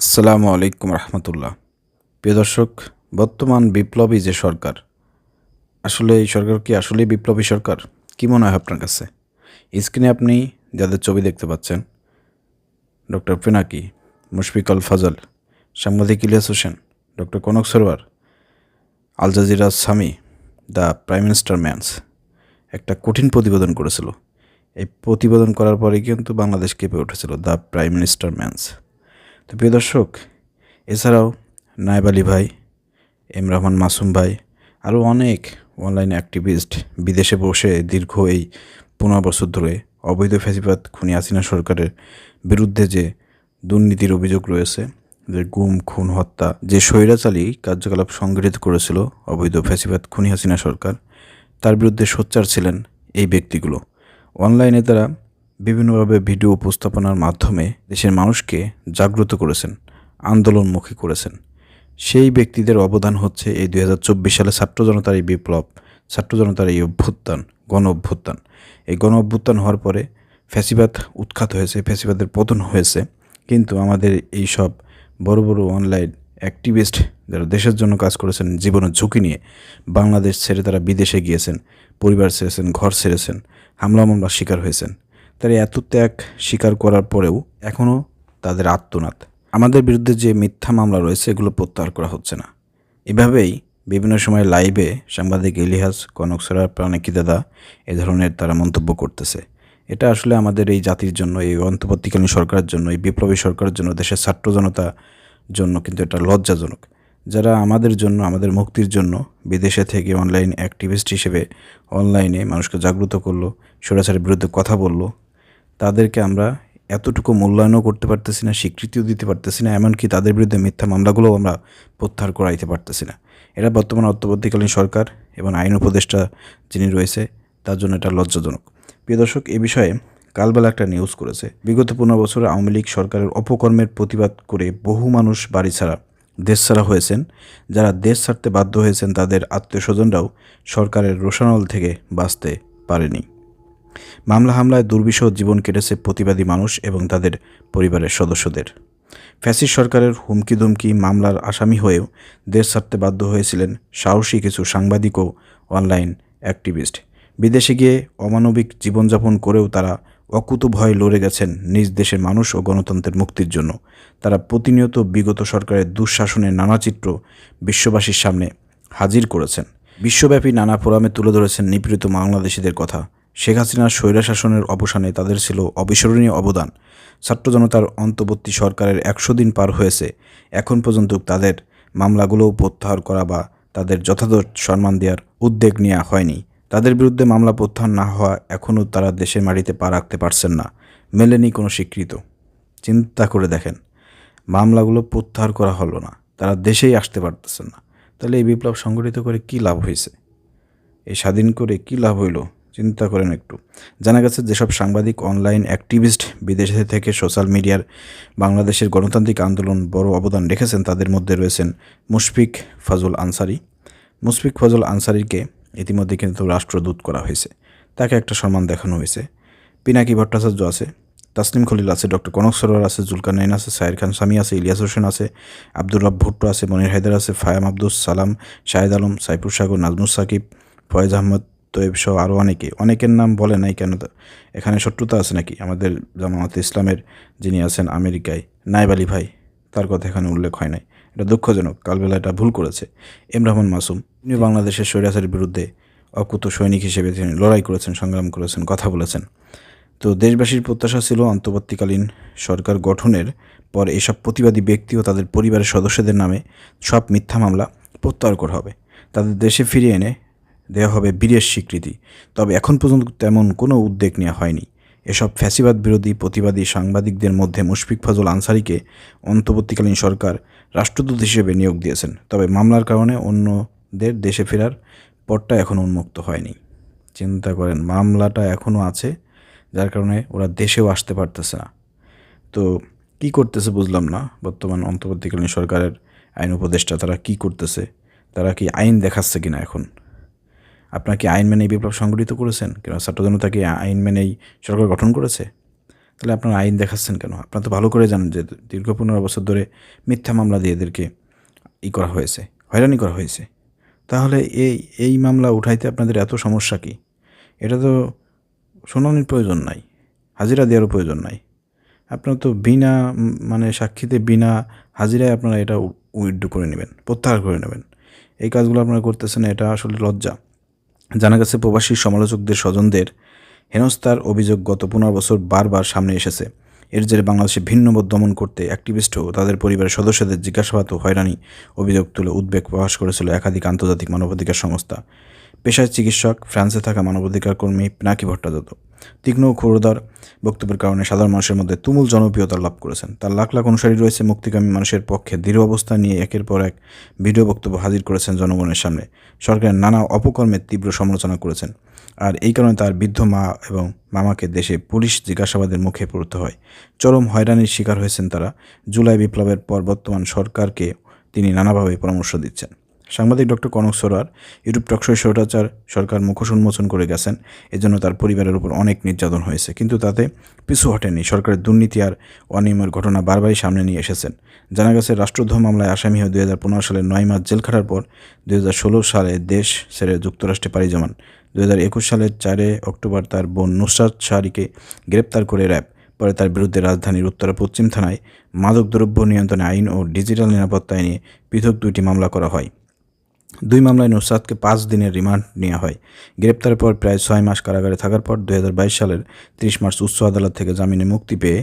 আসসালামু আলাইকুম রহমতুল্লাহ। প্রিয় দর্শক, বর্তমান বিপ্লবী যে সরকার, আসলে এই সরকার কি আসলেই বিপ্লবী সরকার? কি মনে হয় আপনার কাছে? স্ক্রিনে আপনি যাদের ছবি দেখতে পাচ্ছেন, ডক্টর পিনাকি মুশফিকুল ফজল, সাংবাদিক Ilias Hossain, doctor Kanak Sarwar Al Jazeera Sami the prime minister men's, একটা কঠিন প্রতিবেদন করেছিল। এই প্রতিবেদন করার পরে কিন্তু বাংলাদেশ কেঁপে উঠেছিল দ্য প্রাইম মিনিস্টার ম্যানস। তো প্রিয় দর্শক, এছাড়াও নায়েব আলী ভাই, এম রহমান মাসুম ভাই, আরও অনেক অনলাইন অ্যাক্টিভিস্ট বিদেশে বসে দীর্ঘ এই পনেরো বছর ধরে অবৈধ ফ্যাসিবাদ খুনি হাসিনা সরকারের বিরুদ্ধে যে দুর্নীতির অভিযোগ রয়েছে, যে গুম, খুন, হত্যা, যে স্বৈরাচালী কার্যকলাপ সংগঠিত করেছিল অবৈধ ফ্যাসিবাদ খুনি হাসিনা সরকার, তার বিরুদ্ধে সোচ্চার ছিলেন এই ব্যক্তিগুলো। অনলাইনে তারা বিভিন্নভাবে ভিডিও উপস্থাপনার মাধ্যমে দেশের মানুষকে জাগ্রত করেছেন, আন্দোলনমুখী করেছেন। সেই ব্যক্তিদের অবদান হচ্ছে এই দু হাজার চব্বিশ সালে ছাত্র জনতার এই বিপ্লব, ছাত্র জনতার এই অভ্যুত্থান, গণ অভ্যুত্থান। এই গণ অভ্যুত্থান হওয়ার পরে ফ্যাসিবাদ উৎখাত হয়েছে, ফ্যাসিবাদের পতন হয়েছে। কিন্তু আমাদের এই সব বড় বড় অনলাইন অ্যাক্টিভিস্ট যারা দেশের জন্য কাজ করেছেন, জীবনের ঝুঁকি নিয়ে বাংলাদেশ ছেড়ে তারা বিদেশে গিয়েছেন, পরিবার ছেড়েছেন, ঘর ছেড়েছেন, হামলা মামলার শিকার হয়েছেন। তারা এত ত্যাগ স্বীকার করার পরেও এখনও তাদের আত্মনাদ আমাদের বিরুদ্ধে যে মিথ্যা মামলা রয়েছে, এগুলো প্রত্যাহার করা হচ্ছে না। এভাবেই বিভিন্ন সময় লাইভে সাংবাদিক ইলিহাস কনক সরার প্রাণিকি দাদা এ ধরনের তারা মন্তব্য করতেছে। এটা আসলে আমাদের এই জাতির জন্য, এই অন্তর্বর্তীকালীন সরকারের জন্য, এই বিপ্লবী সরকারের জন্য, দেশের ছাত্র জনতা জন্য কিন্তু এটা লজ্জাজনক। যারা আমাদের জন্য, আমাদের মুক্তির জন্য বিদেশে থেকে অনলাইন অ্যাক্টিভিস্ট হিসেবে অনলাইনে মানুষকে জাগ্রত করল, স্বৈরাচারের বিরুদ্ধে কথা বলল তাদেরকে আমরা এতটুকু মূল্যায়নও করতে পারতেছি না, স্বীকৃতিও দিতে পারতেছি না, এমনকি তাদের বিরুদ্ধে মিথ্যা মামলাগুলোও আমরা প্রত্যাহার করাইতে পারতেছি না। এরা বর্তমান অন্তর্বর্তীকালীন সরকার এবং আইন উপদেষ্টা যিনি রয়েছে, তার জন্য এটা লজ্জাজনক। প্রিয় দর্শক, এ বিষয়ে কালবেলা একটা নিউজ করেছে। বিগত পনেরো বছরে আওয়ামী লীগ সরকারের অপকর্মের প্রতিবাদ করে বহু মানুষ বাড়ি ছাড়া, দেশ ছাড়া হয়েছেন। যারা দেশ ছাড়তে বাধ্য হয়েছেন, তাদের আত্মীয় স্বজনরাও সরকারের রোশানল থেকে বাঁচতে পারেনি। মামলা হামলায় দুর্বিষহ জীবন কেটেছে প্রতিবাদী মানুষ এবং তাদের পরিবারের সদস্যদের। ফ্যাসিস সরকারের হুমকি দুমকি মামলার আসামি হয়েও দেশ ছাড়তে বাধ্য হয়েছিলেন সাহসী কিছু সাংবাদিক ও অনলাইন অ্যাক্টিভিস্ট। বিদেশে গিয়ে অমানবিক জীবনযাপন করেও তারা অকুত ভয়ে লড়ে গেছেন নিজ দেশের মানুষ ও গণতন্ত্রের মুক্তির জন্য। তারা প্রতিনিয়ত বিগত সরকারের দুঃশাসনের নানা চিত্র বিশ্ববাসীর সামনে হাজির করেছেন। বিশ্বব্যাপী নানা ফোরামে তুলে ধরেছেন নিপীড়িত বাংলাদেশিদের কথা। শেখ হাসিনার স্বৈরাশাসনের অবসানে তাদের ছিল অবিস্মরণীয় অবদান। ছাত্র জনতার অন্তর্বর্তী সরকারের একশো দিন পার হয়েছে। এখন পর্যন্ত তাদের মামলাগুলোও প্রত্যাহার করা বা তাদের যথাযথ সম্মান দেওয়ার উদ্যোগ নেওয়া হয়নি। তাদের বিরুদ্ধে মামলা প্রত্যাহার না হওয়া এখনও তারা দেশের মাটিতে পা রাখতে পারছেন না। মেলেনি কোনো স্বীকৃত। চিন্তা করে দেখেন, মামলাগুলো প্রত্যাহার করা হলো না। তারা দেশেই আসতে পারতেছেন না। তাহলে এই বিপ্লব সংগঠিত করে কী লাভ হয়েছে? এই স্বাধীন করে কী লাভ হইল? চিন্তা করেন একটু। জানা গেছে যেসব সাংবাদিক, অনলাইন অ্যাক্টিভিস্ট বিদেশে থেকে সোশ্যাল মিডিয়ার বাংলাদেশের গণতান্ত্রিক আন্দোলন বড় অবদান রেখেছেন, তাদের মধ্যে রয়েছেন মুশফিক ফজল আনসারি। মুশফিক ফজল আনসারিকে ইতিমধ্যে কিন্তু রাষ্ট্রদূত করা হয়েছে। তাকে একটা সম্মান দেখানো হয়েছে। পিনাকি ভট্টাচার্য আছে তাসলিম খলিল আছে, ডক্টর কনক সরোয়ার আছে জুলকানাইন আছে সাইর খান স্বামী আছে, ইলিয়াস হোসেন আছে, আব্দুর রব ভুট্টো আছে, মনির হায়দার আছে, ফায়াম আব্দুস, সালাম, শাহেদ আলম, সাইফুর সাগর, নাজমুস সাকিব, ফয়েজ আহমদ তৈব সহ আরও অনেকে, অনেকের নাম বলে নাই কেন এখানে শত্রুতা আছে নাকি? আমাদের জামাত ইসলামের যিনি আছেন আমেরিকায় নাইব আলী ভাই, তার কথা এখানে উল্লেখ হয় নাই। এটা দুঃখজনক, কালবেলা এটা ভুল করেছে। এম রহমান মাসুম, তিনি বাংলাদেশের স্বৈরাচারের বিরুদ্ধে অকুত সৈনিক হিসেবে তিনি লড়াই করেছেন, সংগ্রাম করেছেন, কথা বলেছেন। তো দেশবাসীর প্রত্যাশা ছিল অন্তর্বর্তীকালীন সরকার গঠনের পর এসব প্রতিবাদী ব্যক্তি ও তাদের পরিবারের সদস্যদের নামে সব মিথ্যা মামলা প্রত্যাহার করা হবে। তাদের দেশে ফিরিয়ে এনে দেওয়া হবে বীরের স্বীকৃতি। তবে এখন পর্যন্ত তেমন কোনো উদ্যোগ নেওয়া হয়নি। এসব ফ্যাসিবাদ বিরোধী প্রতিবাদী সাংবাদিকদের মধ্যে মুশফিক ফজল আনসারিকে অন্তর্বর্তীকালীন সরকার রাষ্ট্রদূত হিসেবে নিয়োগ দিয়েছেন। তবে মামলার কারণে অন্যদের দেশে ফেরার পথটা এখনও উন্মুক্ত হয়নি। চিন্তা করেন, মামলাটা এখনও আছে, যার কারণে ওরা দেশেও আসতে পারতেছে না। তো কি করতেছে বুঝলাম না। বর্তমান অন্তর্বর্তীকালীন সরকারের আইন উপদেষ্টা তারা কি করতেছে? তারা কি আইন দেখাচ্ছে কিনা এখন? আপনার কি আইন মেনেই বিপ্লব সংগঠিত করেছেন? কিংবা ছাত্র আইন মেনেই সরকার গঠন করেছে? তাহলে আপনারা আইন দেখাচ্ছেন কেন? আপনারা তো ভালো করে জানেন যে দীর্ঘ পনেরো বছর ধরে মিথ্যা মামলা দিয়ে এদেরকে ই করা হয়েছে, হয়রানি করা হয়েছে। তাহলে এই এই মামলা উঠাইতে আপনাদের এত সমস্যা কি? এটা তো শুনানির প্রয়োজন নাই, হাজিরা দেওয়ারও প্রয়োজন নাই। আপনারা তো বিনা মানে সাক্ষীতে বিনা হাজিরায় আপনারা এটা উইথড্র করে নেবেন, প্রত্যাহার করে নেবেন। এই কাজগুলো আপনারা করতেছেন, এটা আসলে লজ্জা। জানা গেছে, প্রবাসী সমালোচকদের স্বজনদের হেনস্থার অভিযোগ গত পনেরো বছর বারবার সামনে এসেছে। এর জেরে বাংলাদেশে ভিন্নবোধ দমন করতে অ্যাক্টিভিস্টও তাদের পরিবারের সদস্যদের জিজ্ঞাসাবাদ ও হয়রানি অভিযোগ তুলে উদ্বেগ প্রকাশ করেছিল একাধিক আন্তর্জাতিক মানবাধিকার সংস্থা। পেশায় চিকিৎসক, ফ্রান্সে থাকা মানবাধিকার কর্মী পিনাকি ভট্টাচার্য। তীক্ষ্ণ ক্ষুরদার বক্তব্যের কারণে সাধারণ মানুষের মধ্যে তুমুল জনপ্রিয়তা লাভ করেছেন। তার লাখ লাখ অনুসারী রয়েছে মুক্তিকামী মানুষের পক্ষে দৃঢ় অবস্থা নিয়ে একের পর এক ভিডিও বক্তব্য হাজির করেছেন জনগণের সামনে। সরকারের নানা অপকর্মের তীব্র সমালোচনা করেছেন। আর এই কারণে তার বৃদ্ধ মা এবং মামাকে দেশে পুলিশ জিজ্ঞাসাবাদের মুখে পড়তে হয়। চরম হয়রানির শিকার হয়েছেন তারা। জুলাই বিপ্লবের পর বর্তমান সরকারকে তিনি নানাভাবে পরামর্শ দিচ্ছেন। সাংবাদিক ডক্টর কনক সরার ইউটিউব টকশোয় স্বৈরাচার সরকার মুখোশ উন্মোচন করে গেছেন। এজন্য তার পরিবারের উপর অনেক নির্যাতন হয়েছে, কিন্তু তাতে পিছু হটেনি সরকারের দুর্নীতি আর অনিয়মের ঘটনা বারবারই সামনে নিয়ে এসেছেন। জানা গেছে, রাষ্ট্রদ্রোহ মামলায় আসামি হয়ে পনেরো সালের নয় মাস জেল খাটার পর দুই হাজার ষোলো সালে দেশ ছেড়ে যুক্তরাষ্ট্রে পাড়ি জমান। দুই হাজার একুশ সালের চারে অক্টোবর তার বোন নুসরাত শাহরিকে গ্রেপ্তার করে র্যাব। পরে তার বিরুদ্ধে রাজধানীর উত্তরা পশ্চিম থানায় মাদকদ্রব্য নিয়ন্ত্রণ আইন ও ডিজিটাল নিরাপত্তা আইনে পৃথক দুইটি মামলা করা হয়। দুই মামলায় নুসরাতকে পাঁচ দিনের রিমান্ড নেওয়া হয়। গ্রেপ্তারের পর প্রায় ছয় মাস কারাগারে থাকার পর দু হাজার বাইশ সালের তিরিশ মার্চ উচ্চ আদালত থেকে জামিনে মুক্তি পেয়ে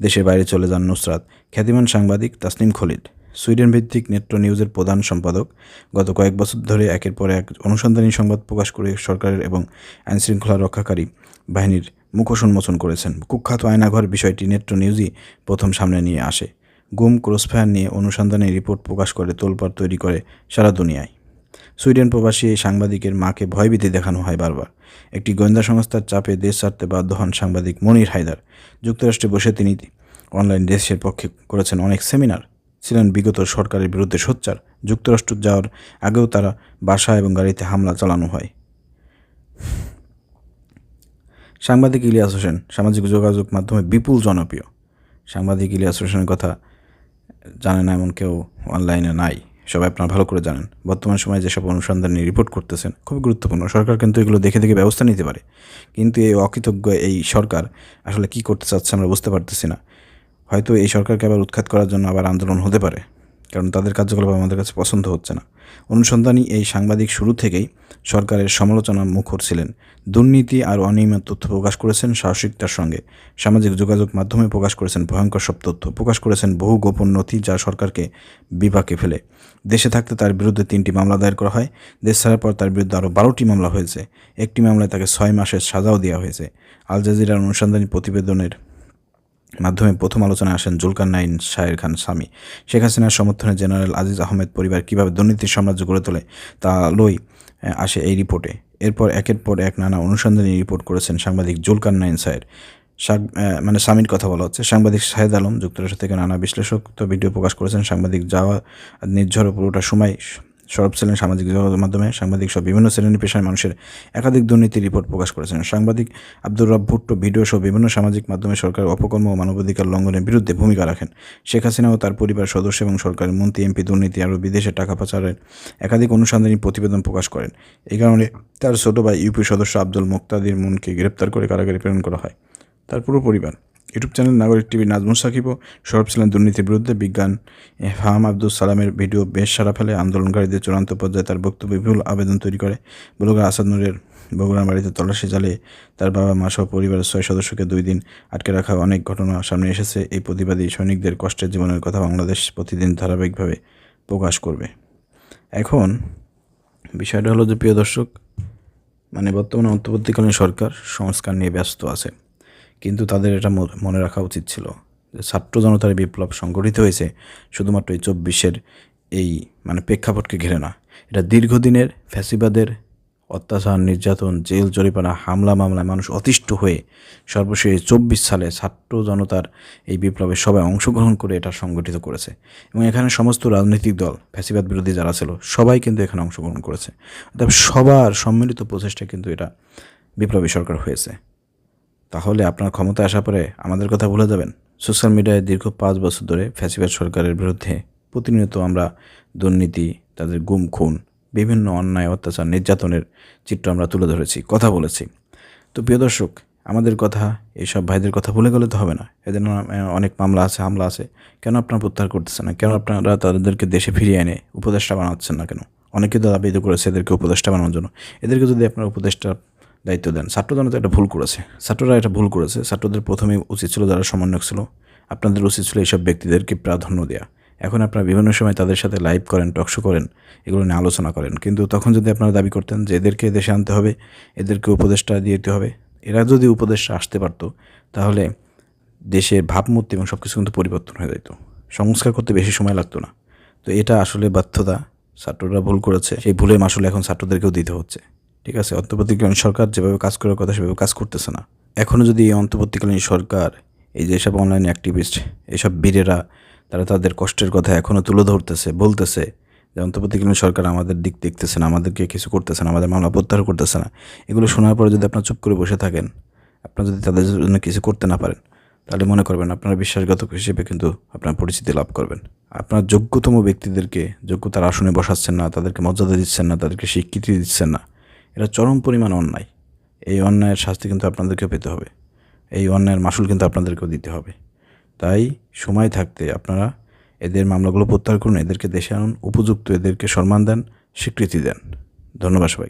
দেশের বাইরে চলে যান নুসরাত, খ্যাতিমান সাংবাদিক তাসনিম খলিদ সুইডেন ভিত্তিক নেট্রো নিউজের প্রধান সম্পাদক, গত কয়েক বছর ধরে একের পর এক অনুসন্ধানী সংবাদ প্রকাশ করে সরকারের এবং আইনশৃঙ্খলা রক্ষাকারী বাহিনীর মুখোশ উন্মোচন করেছেন। কুখ্যাত আয়নাঘর বিষয়টি নেট্রো নিউজই প্রথম সামনে নিয়ে আসে। গুম ক্রসফায়ার নিয়ে অনুসন্ধানী রিপোর্ট প্রকাশ করে, তোলপাড় তৈরি করে সারা দুনিয়ায়। সুইডেন প্রবাসী এই সাংবাদিকের মাকে ভয়ভীতি দেখানো হয় বারবার। একটি গোয়েন্দা সংস্থার চাপে দেশ ছাড়তে বাধ্য হন সাংবাদিক মনির হায়দার। যুক্তরাষ্ট্রে বসে তিনি অনলাইন দেশের পক্ষে করেছেন অনেক সেমিনার। ছিলেন বিগত সরকারের বিরুদ্ধে সোচ্চার। যুক্তরাষ্ট্র যাওয়ার আগেও তারা বাসা এবং গাড়িতে হামলা চালানো হয়। সাংবাদিক ইলিয়াস হোসেন, সামাজিক যোগাযোগ মাধ্যমে বিপুল জনপ্রিয়। সাংবাদিক ইলিয়াস হোসেনের কথা জানে না এমন কেউ অনলাইনে নাই। সবাই আপনারা ভালো করে জানেন। বর্তমান সময়ে যেসব অনুসন্ধানী রিপোর্ট করতেছেন খুব গুরুত্বপূর্ণ। সরকার কিন্তু এগুলো দেখে দেখে ব্যবস্থা নিতে পারে। কিন্তু এই অকৃতজ্ঞ এই সরকার আসলে কি করতে চাচ্ছে আমরা বুঝতে পারতেছি না। হয়তো এই সরকারকে আবার উৎখাত করার জন্য আবার আন্দোলন হতে পারে। কারণ তাদের কার্যকলাপ আমাদের কাছে পছন্দ হচ্ছে না। অনুসন্ধানী এই সাংবাদিক শুরু থেকেই সরকারের সমালোচনা মুখর ছিলেন। দুর্নীতি আর অনিয়মিত তথ্য প্রকাশ করেছেন সাহসিকতার সঙ্গে। সামাজিক যোগাযোগ মাধ্যমে প্রকাশ করেছেন ভয়ঙ্কর সব তথ্য। প্রকাশ করেছেন বহু গোপন নথি যা সরকারকে বিপাকে ফেলে। দেশে থাকতে তার বিরুদ্ধে তিনটি মামলা দায়ের করা হয়। দেশ ছাড়ার পর তার বিরুদ্ধে আরও বারোটি মামলা হয়েছে। একটি মামলায় তাকে ছয় মাসের সাজাও দেওয়া হয়েছে। আল জাজিরার অনুসন্ধানী প্রতিবেদনের মাধ্যমে প্রথম আলোচনায় আসেন জুলকার নাইন শাহের খান স্বামী। শেখ হাসিনার সমর্থনে জেনারেল আজিজ আহমেদ পরিবার কীভাবে দুর্নীতির সাম্রাজ্য গড়ে তোলে তা লই আসে এই রিপোর্টে। এরপর একের পর এক নানা অনুসন্ধানী রিপোর্ট করেছেন সাংবাদিক জুলকার নাইন সাক মানে স্বামীর কথা বলা হচ্ছে। সাংবাদিক শাহেদ আলম যুক্তরাষ্ট্র থেকে নানা বিশ্লেষক তো ভিডিও প্রকাশ করেছেন। সাংবাদিক যাওয়া নির্ঝর পুরোটা সময় সরব ছিলেন সামাজিক মাধ্যমে। সাংবাদিক সহ বিভিন্ন শ্রেণি পেশার মানুষের একাধিক দুর্নীতির রিপোর্ট প্রকাশ করেছেন সাংবাদিক আব্দুর রব ভুট্টো ভিডিও সহ বিভিন্ন সামাজিক মাধ্যমে সরকার অপকর্ম ও মানবাধিকার লঙ্ঘনের বিরুদ্ধে ভূমিকা রাখেন। শেখ হাসিনা ও তার পরিবার সদস্য এবং সরকারের মন্ত্রী, এমপি, দুর্নীতি আরও বিদেশে টাকা পাচারের একাধিক অনুসন্ধানী প্রতিবেদন প্রকাশ করেন। এই কারণে তার ছোট ভাই ইউপি সদস্য আব্দুল মুক্তাদির মুনকে গ্রেপ্তার করে কারাগারে প্রেরণ করা হয়। তার পুরো পরিবার YouTube channel Nagorik TV Nazmul সাকিবও সরব ছিলেন দুর্নীতির বিরুদ্ধে বিজ্ঞান। ফাহাম আব্দুল সালামের ভিডিও বেশ সারা ফেলে আন্দোলনকারীদের চূড়ান্ত পর্যায়ে তার বক্তব্য বিপুল আবেদন তৈরি করে। ব্লগার আসাদ নুরের বগুড়ার বাড়িতে তল্লাশি চালিয়ে তার বাবা, মা সহ পরিবারের ছয় সদস্যকে দুই দিন আটকে রাখা অনেক ঘটনা সামনে এসেছে। এই প্রতিবাদী সৈনিকদের কষ্টের জীবনের কথা বাংলাদেশ প্রতিদিন ধারাবাহিকভাবে প্রকাশ করবে। এখন বিষয়টা হলো যে, প্রিয় দর্শক মানে বর্তমানে অন্তর্বর্তীকালীন সরকার সংস্কার নিয়ে ব্যস্ত আছে। কিন্তু তাদের এটা মনে রাখা উচিত ছিল। যে ছাত্র জনতার বিপ্লব সংগঠিত হয়েছে শুধুমাত্র এই চব্বিশের এই মানে প্রেক্ষাপটকে ঘিরে না। এটা দীর্ঘদিনের ফ্যাসিবাদের অত্যাচার, নির্যাতন, জেল জরিপানা হামলা, মামলায় মানুষ অতিষ্ঠ হয়ে সর্বশেষ চব্বিশ সালে ছাত্র জনতার এই বিপ্লবে সবাই অংশগ্রহণ করে এটা সংগঠিত করেছে। এবং এখানে সমস্ত রাজনৈতিক দল, ফ্যাসিবাদ বিরোধী যারা ছিল, সবাই কিন্তু এখানে অংশগ্রহণ করেছে। অর্থাৎ সবার সম্মিলিত প্রচেষ্টা কিন্তু এটা বিপ্লবী সরকার হয়েছে। তাহলে আপনার ক্ষমতা আসার পরে আমাদের কথা ভুলে যাবেন। সোশ্যাল মিডিয়ায় দীর্ঘ পাঁচ বছর ধরে ফ্যাসিবাদ সরকারের বিরুদ্ধে প্রতিনিয়ত আমরা দুর্নীতি, তাদের গুম, খুন, বিভিন্ন অন্যায়, অত্যাচার, নির্যাতনের চিত্র আমরা তুলে ধরেছি, কথা বলেছি। তো প্রিয় দর্শক, আমাদের কথা, এইসব ভাইদের কথা ভুলে গেলে তো হবে না। এদের অনেক মামলা আছে, হামলা আছে। কেন আপনারা প্রত্যাহার করতেছেন না? কেন আপনারা তাদেরকে দেশে ফিরিয়ে এনে উপদেষ্টা বানাচ্ছেন না কেন? অনেকে তো দাবি করেছে এদেরকে উপদেষ্টা বানানোর জন্য। এদেরকে যদি আপনারা উপদেষ্টা দায়িত্ব দেন। ছাত্রজন তো একটা ভুল করেছে। ছাত্ররা এটা ভুল করেছে। ছাত্রদের প্রথমে উচিত ছিল, যারা সমন্বয়ক ছিল। আপনাদের উচিত ছিল এইসব ব্যক্তিদেরকে প্রাধান্য দেওয়া এখন আপনারা বিভিন্ন সময় তাদের সাথে লাইভ করেন টকশো করেন, এগুলো নিয়ে আলোচনা করেন। কিন্তু তখন যদি আপনারা দাবি করতেন যে এদেরকে দেশে আনতে হবে, এদেরকে উপদেষ্টা দিতে হবে, এরা যদি উপদেষ্টা আসতে পারতো, তাহলে দেশের ভাবমূর্তি এবং সব কিছু কিন্তু পরিবর্তন হয়ে যেত সংস্কার করতে বেশি সময় লাগতো না। তো এটা আসলে বাধ্যতা। ছাত্ররা ভুল করেছে। সেই ভুলের মাসুল এখন ছাত্রদেরকেও দিতে হচ্ছে। ঠিক আছে, অন্তর্বর্তীকালীন সরকার যেভাবে কাজ করার কথা সেভাবে কাজ করতেছে না। এখনও যদি এই অন্তর্বর্তীকালীন সরকার, এই যে সব অনলাইন অ্যাক্টিভিস্ট এসব বীরেরা, তারা তাদের কষ্টের কথা এখনও তুলে ধরতেছে, বলতেছে যে অন্তর্বর্তীকালীন সরকার আমাদের দিক দেখতেছে না, আমাদেরকে কিছু করতেছে না, আমাদের মামলা প্রত্যাহার করতেছে না। এগুলো শোনার পরে যদি আপনার চুপ করে বসে থাকেন, আপনারা যদি তাদের জন্য কিছু করতে না পারেন, তাহলে মনে করবেন আপনারা বিশ্বাসঘাতক হিসেবে কিন্তু আপনার পরিচিতি লাভ করবেন। আপনার যোগ্যতম ব্যক্তিদেরকে যোগ্যতার আসনে বসাচ্ছেন না, তাদেরকে মর্যাদা দিচ্ছেন না, তাদেরকে স্বীকৃতি দিচ্ছেন না। এটা চরম পরিমাণ অন্যায়। এই অন্যায়ের শাস্তি কিন্তু আপনাদেরকে পেতে হবে। এই অন্যায়ের মাসুল কিন্তু আপনাদেরকেও দিতে হবে। তাই সময় থাকতে আপনারা এদের মামলাগুলো প্রত্যাহার করুন, এদেরকে দেশে আনুন, উপযুক্ত এদেরকে সম্মান দেন, স্বীকৃতি দেন। ধন্যবাদ সবাই